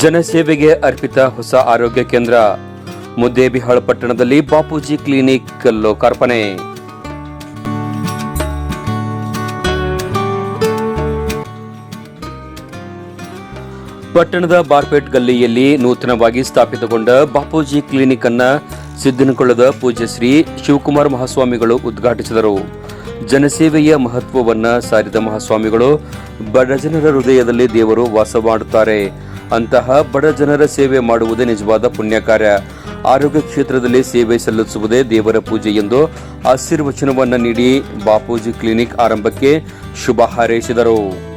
ಜನಸೇವೆಗೆ ಅರ್ಪಿತ ಹೊಸ ಆರೋಗ್ಯ ಕೇಂದ್ರ, ಮುದ್ದೇಬಿಹಾಳ ಪಟ್ಟಣದಲ್ಲಿ ಬಾಪೂಜಿ ಕ್ಲಿನಿಕ್ ಲೋಕಾರ್ಪಣೆ. ಪಟ್ಟಣದ ಬಾರ್ಪೇಟ್ ಗಲ್ಲಿಯಲ್ಲಿ ನೂತನವಾಗಿ ಸ್ಥಾಪಿತಗೊಂಡ ಬಾಪೂಜಿ ಕ್ಲಿನಿಕ್ ಅನ್ನ ಸಿದ್ದನಕೊಳ್ಳದ ಪೂಜ್ಯ ಶ್ರೀ ಶಿವಕುಮಾರ್ ಮಹಾಸ್ವಾಮಿಗಳು ಉದ್ಘಾಟಿಸಿದರು. ಜನಸೇವೆಯ ಮಹತ್ವವನ್ನು ಸಾರಿದ ಮಹಾಸ್ವಾಮಿಗಳು ಬಡಜನರ ಹೃದಯದಲ್ಲಿ ದೇವರು ವಾಸ ಮಾಡುತ್ತಾರೆ. ಅಂತಹ ಬಡ ಜನರ ಸೇವೆ ಮಾಡುವುದೇ ನಿಜವಾದ ಪುಣ್ಯ ಕಾರ್ಯ ಆರೋಗ್ಯ ಕ್ಷೇತ್ರದಲ್ಲಿ ಸೇವೆ ಸಲ್ಲಿಸುವುದೇ ದೇವರ ಪೂಜೆ ಎಂದು ಆಶೀರ್ವಚನವನ್ನು ನೀಡಿ ಬಾಪೂಜಿ ಕ್ಲಿನಿಕ್ ಆರಂಭಕ್ಕೆ ಶುಭ ಹಾರೈಸಿದರು.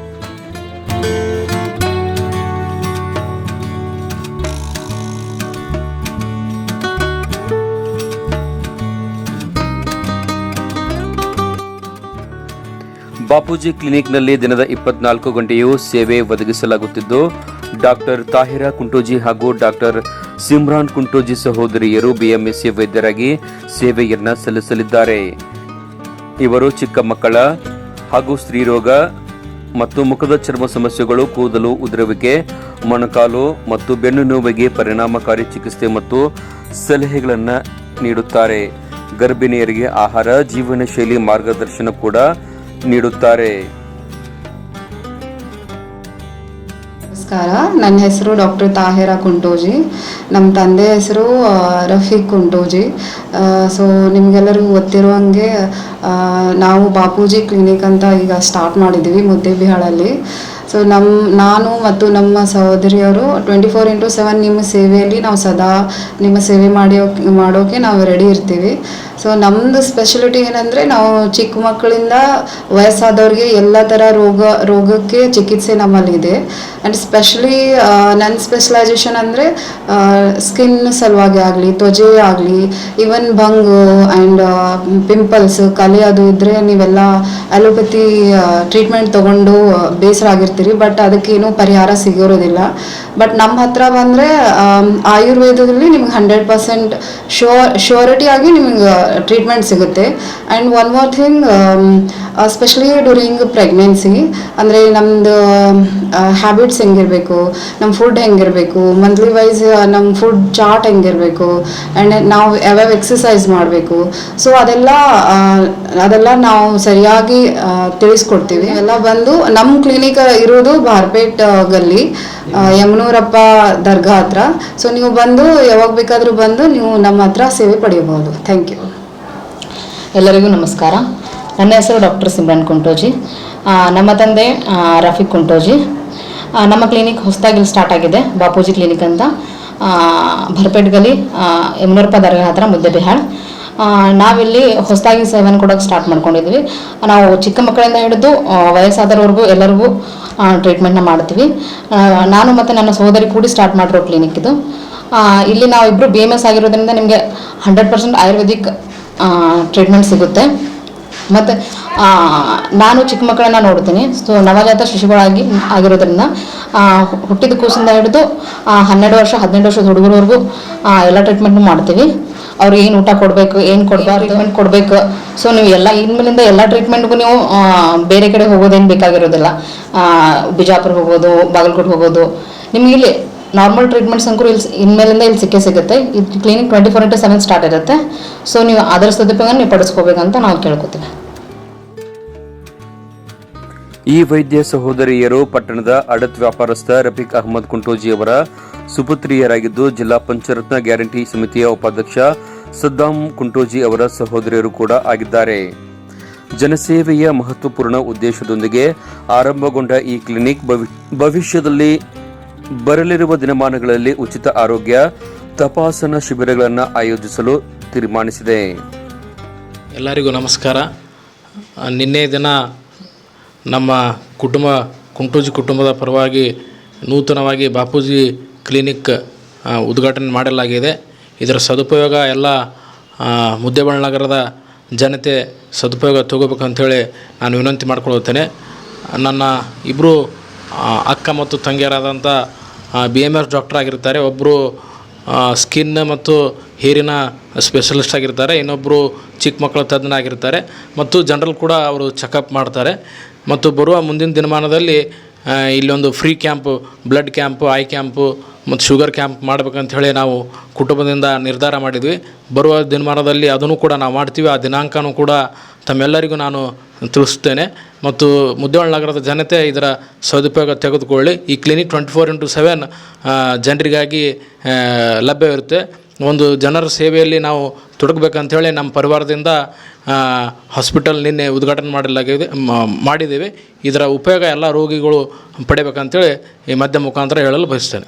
ಬಾಪೂಜಿ ಕ್ಲಿನಿಕ್ನಲ್ಲಿ ದಿನದ ಇಪ್ಪತ್ನಾಲ್ಕು ಗಂಟೆಯೂ ಸೇವೆ ಒದಗಿಸಲಾಗುತ್ತಿದ್ದು, ಡಾಕ್ಟರ್ ತಾಹಿರಾ ಕುಂಟೋಜಿ ಹಾಗೂ ಡಾಕ್ಟರ್ ಸಿಮ್ರಾನ್ ಕುಂಟೋಜಿ ಸಹೋದರಿಯರು ಬಿಎಂಎಸ್ಸಿ ವೈದ್ಯರಾಗಿ ಸೇವೆಯನ್ನ ಸಲ್ಲಿಸಲಿದ್ದಾರೆ. ಇವರು ಚಿಕ್ಕ ಮಕ್ಕಳ ಹಾಗೂ ಸ್ತ್ರೀರೋಗ ಮತ್ತು ಮುಖದ ಚರ್ಮ ಸಮಸ್ಯೆಗಳು, ಕೂದಲು ಉದುರುವಿಕೆ, ಮೊಣಕಾಲು ಮತ್ತು ಬೆನ್ನು ನೋವಿಗೆ ಪರಿಣಾಮಕಾರಿ ಚಿಕಿತ್ಸೆ ಮತ್ತು ಸಲಹೆಗಳನ್ನು ನೀಡುತ್ತಾರೆ. ಗರ್ಭಿಣಿಯರಿಗೆ ಆಹಾರ ಜೀವನ ಶೈಲಿ ಮಾರ್ಗದರ್ಶನ ಕೂಡ ನೀಡುತ್ತಾರೆ. ನಮಸ್ಕಾರ, ನನ್ನ ಹೆಸರು ಡಾಕ್ಟರ್ ತಾಹಿರಾ ಕುಂಟೋಜಿ. ನಮ್ಮ ತಂದೆ ಹೆಸರು ರಫೀಕ್ ಕುಂಟೋಜಿ. ಸೊ ನಿಮಗೆಲ್ಲರಿಗೂ ಗೊತ್ತಿರೋ ಹಂಗೆ ನಾವು ಬಾಪೂಜಿ ಕ್ಲಿನಿಕ್ ಅಂತ ಈಗ ಸ್ಟಾರ್ಟ್ ಮಾಡಿದ್ದೀವಿ ಮುದ್ದೇಬಿಹಾಳಲ್ಲಿ ಸೊ ನಮ್ಮ ನಾನು ಮತ್ತು ನಮ್ಮ ಸಹೋದರಿಯರು ಟ್ವೆಂಟಿ ಫೋರ್ ಇಂಟು ಸೆವೆನ್ ನಿಮ್ಮ ಸೇವೆಯಲ್ಲಿ ನಾವು ಸದಾ ನಿಮ್ಮ ಸೇವೆ ಮಾಡಿ ಮಾಡೋಕೆ ನಾವು ರೆಡಿ ಇರ್ತೀವಿ. ಸೊ ನಮ್ಮದು ಸ್ಪೆಷಲಿಟಿ ಏನಂದರೆ ನಾವು ಚಿಕ್ಕ ಮಕ್ಕಳಿಂದ ವಯಸ್ಸಾದವ್ರಿಗೆ ಎಲ್ಲ ಥರ ರೋಗ, ರೋಗಕ್ಕೆ ಚಿಕಿತ್ಸೆ ನಮ್ಮಲ್ಲಿದೆ. ಆ್ಯಂಡ್ ಸ್ಪೆಷಲಿ ನನ್ನ ಸ್ಪೆಷಲೈಸೇಷನ್ ಅಂದರೆ ಸ್ಕಿನ್ ಸಲುವಾಗಿ ಆಗಲಿ ತ್ವಜೆ ಆಗಲಿ ಈವನ್ ಬಂಗು ಆ್ಯಂಡ್ ಪಿಂಪಲ್ಸ್ ಕಲೆ ಅದು ಇದ್ದರೆ ನೀವೆಲ್ಲ ಅಲೋಪತಿ ಟ್ರೀಟ್ಮೆಂಟ್ ತೊಗೊಂಡು ಬೇಸರ ಆಗಿರ್ತೀರಿ ಬಟ್ ಅದಕ್ಕೇನು ಪರಿಹಾರ ಸಿಗಿರೋದಿಲ್ಲ ಬಟ್ ನಮ್ಮ ಹತ್ರ ಬಂದರೆ ಆಯುರ್ವೇದದಲ್ಲಿ ನಿಮ್ಗೆ ಹಂಡ್ರೆಡ್ ಪರ್ಸೆಂಟ್ ಶೋರ್ ಶ್ಯೂರಿಟಿ ಆಗಿ ನಿಮ್ಗೆ ಟ್ರೀಟ್ಮೆಂಟ್ ಸಿಗುತ್ತೆ. And one more thing specially during pregnancy ಅಂದರೆ ನಮ್ಮದು ಹ್ಯಾಬಿಟ್ಸ್ ಹೆಂಗಿರಬೇಕು ನಮ್ಮ ಫುಡ್ ಹೆಂಗಿರಬೇಕು ಮಂತ್ಲಿ ವೈಸ್ ನಮ್ಮ ಫುಡ್ ಚಾರ್ಟ್ ಹೆಂಗಿರಬೇಕು ಆ್ಯಂಡ್ ನಾವು ಯಾವ್ಯಾವ ಎಕ್ಸಸೈಸ್ ಮಾಡಬೇಕು. ಸೊ ಅದೆಲ್ಲ ಅದೆಲ್ಲ ನಾವು ಸರಿಯಾಗಿ ತಿಳಿಸ್ಕೊಡ್ತೀವಿ. ಎಲ್ಲ ಬಂದು ನಮ್ಮ ಕ್ಲಿನಿಕ್ ಇರೋದು ಬಾರ್ಪೇಟ್ ಗಲ್ಲಿ ಯಮನೂರಪ್ಪ ದರ್ಗಾ ಹತ್ರ. ಸೊ ನೀವು ಬಂದು, ಯಾವಾಗ ಬೇಕಾದರೂ ಬಂದು, ನೀವು ನಮ್ಮ ಹತ್ರ ಸೇವೆ ಪಡೆಯಬಹುದು. ಥ್ಯಾಂಕ್ ಯು ಎಲ್ಲರಿಗೂ ನಮಸ್ಕಾರ. ನನ್ನ ಹೆಸರು ಡಾಕ್ಟರ್ ಸಿಮ್ರನ್ ಕುಂಟೋಜಿ. ನಮ್ಮ ತಂದೆ ರಫೀಕ್ ಕುಂಟೋಜಿ. ನಮ್ಮ ಕ್ಲಿನಿಕ್ ಹೊಸದಾಗಿ ಸ್ಟಾರ್ಟ್ ಆಗಿದೆ, ಬಾಪೂಜಿ ಕ್ಲಿನಿಕ್ ಅಂತ. ಭರ್ಪೇಟ್ ಗಲಿ ಯಮನೂರಪ್ಪ ದರ್ಗಾ ಹತ್ರ ಮುದ್ದೆಬಿಹಾಳ್ ನಾವಿಲ್ಲಿ ಹೊಸದಾಗಿ ಸೇವೆಯನ್ನು ಕೊಡೋಕೆ ಸ್ಟಾರ್ಟ್ ಮಾಡ್ಕೊಂಡಿದ್ವಿ. ನಾವು ಚಿಕ್ಕ ಮಕ್ಕಳಿಂದ ಹಿಡಿದು ವಯಸ್ಸಾದವ್ರವರೆಗೂ ಎಲ್ಲರಿಗೂ ಟ್ರೀಟ್ಮೆಂಟ್ನ ಮಾಡ್ತೀವಿ. ನಾನು ಮತ್ತು ನನ್ನ ಸಹೋದರಿ ಕೂಡಿ ಸ್ಟಾರ್ಟ್ ಮಾಡಿರೋ ಕ್ಲಿನಿಕ್ ಇದು. ಇಲ್ಲಿ ನಾವಿಬ್ಬರು ಬಿ ಎಂ ಎಸ್ ಆಗಿರೋದ್ರಿಂದ ನಿಮಗೆ ಹಂಡ್ರೆಡ್ ಪರ್ಸೆಂಟ್ ಆಯುರ್ವೇದಿಕ್ ಟ್ರೀಟ್ಮೆಂಟ್ ಸಿಗುತ್ತೆ. ಮತ್ತು ನಾನು ಚಿಕ್ಕ ಮಕ್ಕಳನ್ನು ನೋಡ್ತೀನಿ. ಸೊ ನವಜಾತ ಶಿಶುಗಳಾಗಿ, ಆಗಿರೋದ್ರಿಂದ ಹುಟ್ಟಿದ ಕೂಸಿಂದ ಹಿಡಿದು ಹನ್ನೆರಡು ವರ್ಷ, ಹದಿನೆಂಟು ವರ್ಷದ ಹುಡುಗರವರೆಗೂ ಎಲ್ಲ ಟ್ರೀಟ್ಮೆಂಟ್ನು ಮಾಡ್ತೀವಿ. ಅವ್ರಿಗೆ ಏನು ಊಟ ಕೊಡಬೇಕು, ಏನು ಕೊಡಬಾರ್ದು ಟ್ರೀಟ್ಮೆಂಟ್ ಕೊಡಬೇಕು. ಸೊ ನೀವು ಎಲ್ಲ ಇನ್ಮೇಲಿಂದ ಎಲ್ಲ ಟ್ರೀಟ್ಮೆಂಟ್ಗೂ ನೀವು ಬೇರೆ ಕಡೆ ಹೋಗೋದೇನು ಬೇಕಾಗಿರೋದಿಲ್ಲ. ಬಿಜಾಪುರ ಹೋಗೋದು, ಬಾಗಲಕೋಟೆ ಹೋಗೋದು. ನಿಮಗೆ ಇಲ್ಲಿ ನಾರ್ಮಲ್ ಟ್ರೀಟ್ಮೆಂಟ್ಸ್ ಅಂಕರು ಇಲ್ಲಿ ಇನ್ಮೇಲಿಂದ ಇಲ್ಲಿ ಸಿಕ್ಕೇ ಸಿಗುತ್ತೆ. ಇದು clinic twenty four into seven start ಇರುತ್ತೆ. ಸೊ ನೀವು ಅದರ ಸದುಪಯೋಗ ನೀವು ಪಡಿಸ್ಕೋಬೇಕಂತ ನಾವು ಕೇಳ್ಕೊತೀವಿ. ಈ ವೈದ್ಯ ಸಹೋದರಿಯರು ಪಟ್ಟಣದ ಅಡತ್ ವ್ಯಾಪಾರಸ್ಥ ರಫೀಕ್ ಅಹಮದ್ ಕುಂಟೋಜಿ ಅವರ ಸುಪುತ್ರಿಯರಾಗಿದ್ದು ಜಿಲ್ಲಾ ಪಂಚರತ್ನ ಗ್ಯಾರಂಟಿ ಸಮಿತಿಯ ಉಪಾಧ್ಯಕ್ಷ ಸದ್ದಾಂ ಕುಂಟೋಜಿ ಅವರ ಸಹೋದರಿಯರು ಕೂಡ ಆಗಿದ್ದಾರೆ. ಜನಸೇವೆಯ ಮಹತ್ವಪೂರ್ಣ ಉದ್ದೇಶದೊಂದಿಗೆ ಆರಂಭಗೊಂಡ ಈ ಕ್ಲಿನಿಕ್ ಭವಿ- ಭವಿಷ್ಯದಲ್ಲಿ ಬರಲಿರುವ ದಿನಮಾನಗಳಲ್ಲಿ ಉಚಿತ ಆರೋಗ್ಯ, ತಪಾಸಣಾ ಶಿಬಿರಗಳನ್ನು ಆಯೋಜಿಸಲು ತೀರ್ಮಾನಿಸಿದೆ. ಎಲ್ಲರಿಗೂ ನಮಸ್ಕಾರ. ನಿನ್ನೆ ದಿನ ನಮ್ಮ ಕುಟುಂಬ, ಕುಂಟೂಜಿ ಕುಟುಂಬದ ಪರವಾಗಿ ನೂತನವಾಗಿ ಬಾಪೂಜಿ ಕ್ಲಿನಿಕ್ ಉದ್ಘಾಟನೆ ಮಾಡಲಾಗಿದೆ. ಇದರ ಸದುಪಯೋಗ ಎಲ್ಲ ಆ, ಮುದ್ದೇಬಾಳ ನಗರದ ಜನತೆ ಸದುಪಯೋಗ ತಗೋಬೇಕು ಅಂಥೇಳಿ ನಾನು ವಿನಂತಿ ಮಾಡ್ಕೊಳ್ತೇನೆ. ನನ್ನ ಇಬ್ಬರು ಅಕ್ಕ ಮತ್ತು ತಂಗಿಯರಾದಂಥ ಬಿ ಎಂ ಎಸ್ ಡಾಕ್ಟರ್ ಆಗಿರ್ತಾರೆ. ಒಬ್ಬರು ಸ್ಕಿನ್ ಮತ್ತು ಹೇರಿನ ಸ್ಪೆಷಲಿಸ್ಟ್ ಆಗಿರ್ತಾರೆ. ಇನ್ನೊಬ್ಬರು ಚಿಕ್ಕ ಮಕ್ಕಳ ತಜ್ಞ ಆಗಿರ್ತಾರೆ ಮತ್ತು ಜನರಲ್ ಕೂಡ ಅವರು ಚೆಕಪ್ ಮಾಡ್ತಾರೆ. ಮತ್ತು ಬರುವ ಮುಂದಿನ ದಿನಮಾನದಲ್ಲಿ ಇಲ್ಲೊಂದು free camp blood camp eye camp ಮತ್ತು ಶುಗರ್ ಕ್ಯಾಂಪ್ ಮಾಡ್ಬೇಕಂತ ಹೇಳಿ ನಾವು ಕುಟುಂಬದಿಂದ ನಿರ್ಧಾರ ಮಾಡಿದ್ವಿ. ಬರುವ ದಿನಮಾನದಲ್ಲಿ ಅದನ್ನು ಕೂಡ ನಾವು ಮಾಡ್ತೀವಿ. ಆ ದಿನಾಂಕನೂ ಕೂಡ ತಮ್ಮೆಲ್ಲರಿಗೂ ನಾನು ತಿಳಿಸ್ತೇನೆ. ಮತ್ತು ಮುದ್ದೇಳ ನಗರದ ಜನತೆ ಇದರ ಸದುಪಯೋಗ ತೆಗೆದುಕೊಳ್ಳಿ. ಈ clinic twenty four into seven ಜನರಿಗಾಗಿ ಲಭ್ಯವಿರುತ್ತೆ. ಒಂದು ಜನರ ಸೇವೆಯಲ್ಲಿ ನಾವು ತೊಡಗಬೇಕಂಥೇಳಿ ನಮ್ಮ ಪರಿವಾರದಿಂದ ಹಾಸ್ಪಿಟಲ್ ನಿನ್ನೆ ಉದ್ಘಾಟನೆ ಮಾಡಲಾಗಿದೆ ಮಾಡಿದ್ದೇವೆ. ಇದರ ಉಪಯೋಗ ಎಲ್ಲ ರೋಗಿಗಳು ಪಡೆಯಬೇಕಂಥೇಳಿ ಈ ಮಧ್ಯ ಮುಖಾಂತರ ಹೇಳಲು ಬಯಸ್ತೇನೆ.